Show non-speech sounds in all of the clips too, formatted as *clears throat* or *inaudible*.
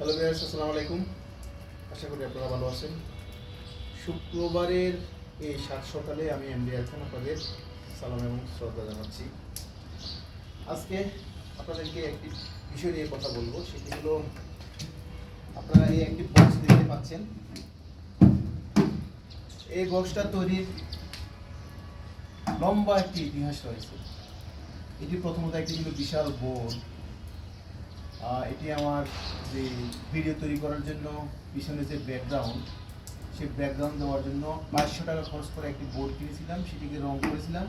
Hello viewers আসসালামু আলাইকুম। আশা করি আপনারা ভালো আছেন। শুক্রবারের এই সাত সকালে আমি এমডি এখন আপনাদের সালাম এবং শ্রদ্ধা জানাচ্ছি। আজকে আপনাদেরকে একটি বিষয় নিয়ে কথা বলব, সেটি হলো আপনারা এই একটি বক্স দেখতে পাচ্ছেন। এই বক্সটা তৈরির লম্বা একটি ইতিহাস রয়েছে। এটি প্রথমত একটি ছিল বিশাল বোর্ড। এটি আমার যে ভিডিও তৈরি করার জন্য, পিছনে যে ব্যাকগ্রাউন্ড সেই ব্যাকগ্রাউন্ড দেওয়ার জন্য পাঁচশো টাকা খরচ করে একটি বোর্ড কিনেছিলাম, সেটিকে রং করেছিলাম।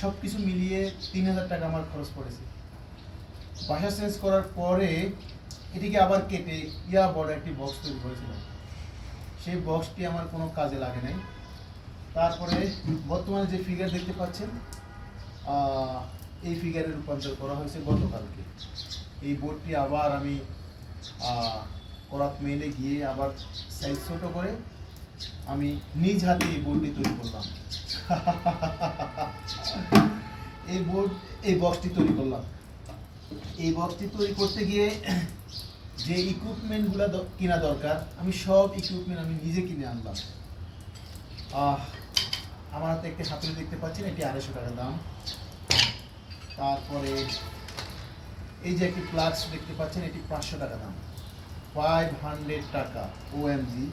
সব কিছু মিলিয়ে তিন হাজার টাকা আমার খরচ পড়েছে। বাসা চেঞ্জ করার পরে এটিকে আবার কেটে ইয়া বড় একটি বক্স তৈরি করেছিলাম। সেই বক্সটি আমার কোনো কাজে লাগে নাই। তারপরে বর্তমানে যে ফিগার দেখতে পাচ্ছেন এই ফিগারে রূপান্তর করা হয়েছে গতকালকে। এই বোর্ডটি আবার আমি করাত মেলে গিয়ে আবার সাইজ ছোট করে আমি নিজ হাতে এই বোর্ডটি তৈরি করলাম। এই বোর্ড, এই বক্সটি তৈরি করলাম। এই বক্সটি তৈরি করতে গিয়ে যে ইকুইপমেন্টগুলো কেনা দরকার, আমি সব ইকুইপমেন্ট আমি নিজে কিনে আনলাম। আমার হাতে একটা হাতুড়ি দেখতে পাচ্ছেন, এটি আড়াইশো টাকা দাম। তারপরে এই যে একটি ফ্লাক্স দেখতে পাচ্ছেন এটি পাঁচশো টাকা দাম। ফাইভ হান্ড্রেড টাকা ওএমজি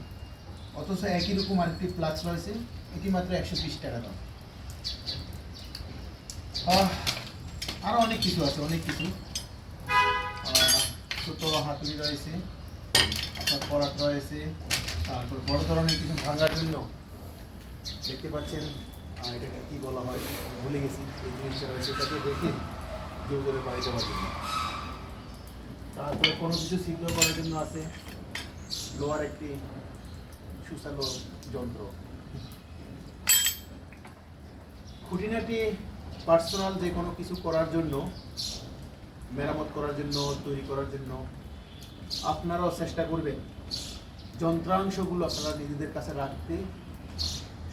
অথচ একই রকম আরেকটি ফ্লাক্স রয়েছে এটি মাত্র একশো বিশ টাকা দাম। আহ, আরও অনেক কিছু আছে অনেক কিছু। ছোট হাতুড়ি রয়েছে আপনার করাত রয়েছে তারপর বড় ধরনের কিছু ভাঙার জন্য দেখতে পাচ্ছেন এটাকে কি বলা হয় ভুলে গেছি এই জিনিসটা রয়েছে এটাকে দেখে জোর করে বাড়ি দেওয়ার জন্য। তারপরে কোনো কিছু ছিদ্র করার জন্য আছে? লোয়ার একটি সুসালো যন্ত্র। খুঁটিনাটি পার্সোনাল যে কোনো কিছু করার জন্য, মেরামত করার জন্য, তৈরি করার জন্য আপনারাও চেষ্টা করবেন। যন্ত্রাংশগুলো আপনারা নিজেদের কাছে রাখতে,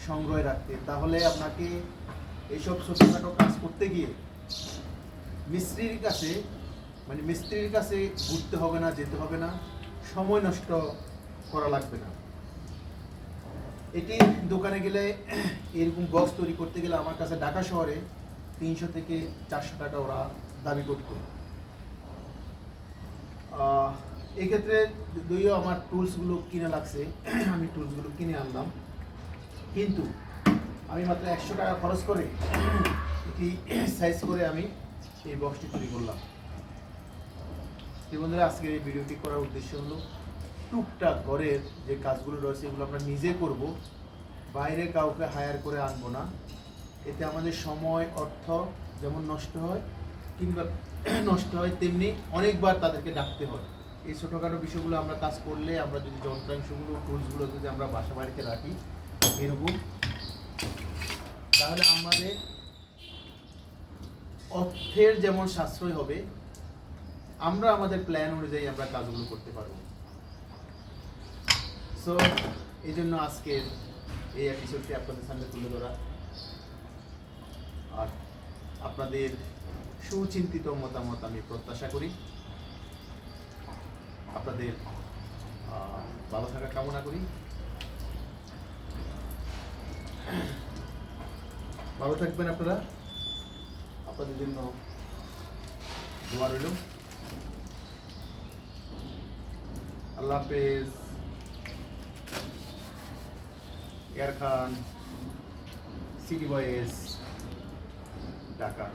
সংগ্রহে রাখতে। তাহলে আপনাকে এইসব ছোটোখাটো কাজ করতে গিয়ে মিস্ত্রির কাছে মানে মিস্ত্রির কাছে ঘুরতে হবে না, যেতে হবে না, সময় নষ্ট করা লাগবে না। এটি দোকানে গেলে এরকম বক্স তৈরি করতে গেলে আমার কাছে ঢাকা শহরে তিনশো থেকে চারশো টাকা ওরা দাবি করত। এক্ষেত্রে যদিও আমার টুলসগুলো কিনে লাগছে, আমি টুলসগুলো কিনে আনলাম, কিন্তু আমি মাত্র একশো টাকা খরচ করে এটি সাইজ করে আমি এই বক্সটি তৈরি করলাম। এই বন্ধুরা, আজকের এই ভিডিওটি করার উদ্দেশ্য হলো টুকটাক ঘরের যে কাজগুলো রয়েছে এগুলো আমরা নিজে করব। বাইরে কাউকে হায়ার করে আনব না। এতে আমাদের সময়, অর্থ যেমন নষ্ট হয়, কিংবা *clears throat* নষ্ট হয়, তেমনি অনেকবার তাদেরকে ডাকতে হয়। এই ছোটোখাটো বিষয়গুলো আমরা কাজ করলে, আমরা যদি যন্ত্রাংশগুলো টুলসগুলো যদি আমরা বাসা বাড়িতে রাখি এরকম তাহলে আমাদের অর্থের যেমন সাশ্রয় হবে আমরা আমাদের প্ল্যান অনুযায়ী আমরা কাজগুলো করতে পারব। সো এই জন্য আজকের এই এপিসোডটি আপনাদের সামনে তুলে ধরা। আর আপনাদের সুচিন্তিত মতামত আমি প্রত্যাশা করি। আপনাদের ভালো থাকা কামনা করি। ভালো থাকবেন আপনারা। আপনাদের জন্য দোয়া রইল। আল্লাহ হাফেজ। এয়ার খান সিটি বয়েস ঢাকা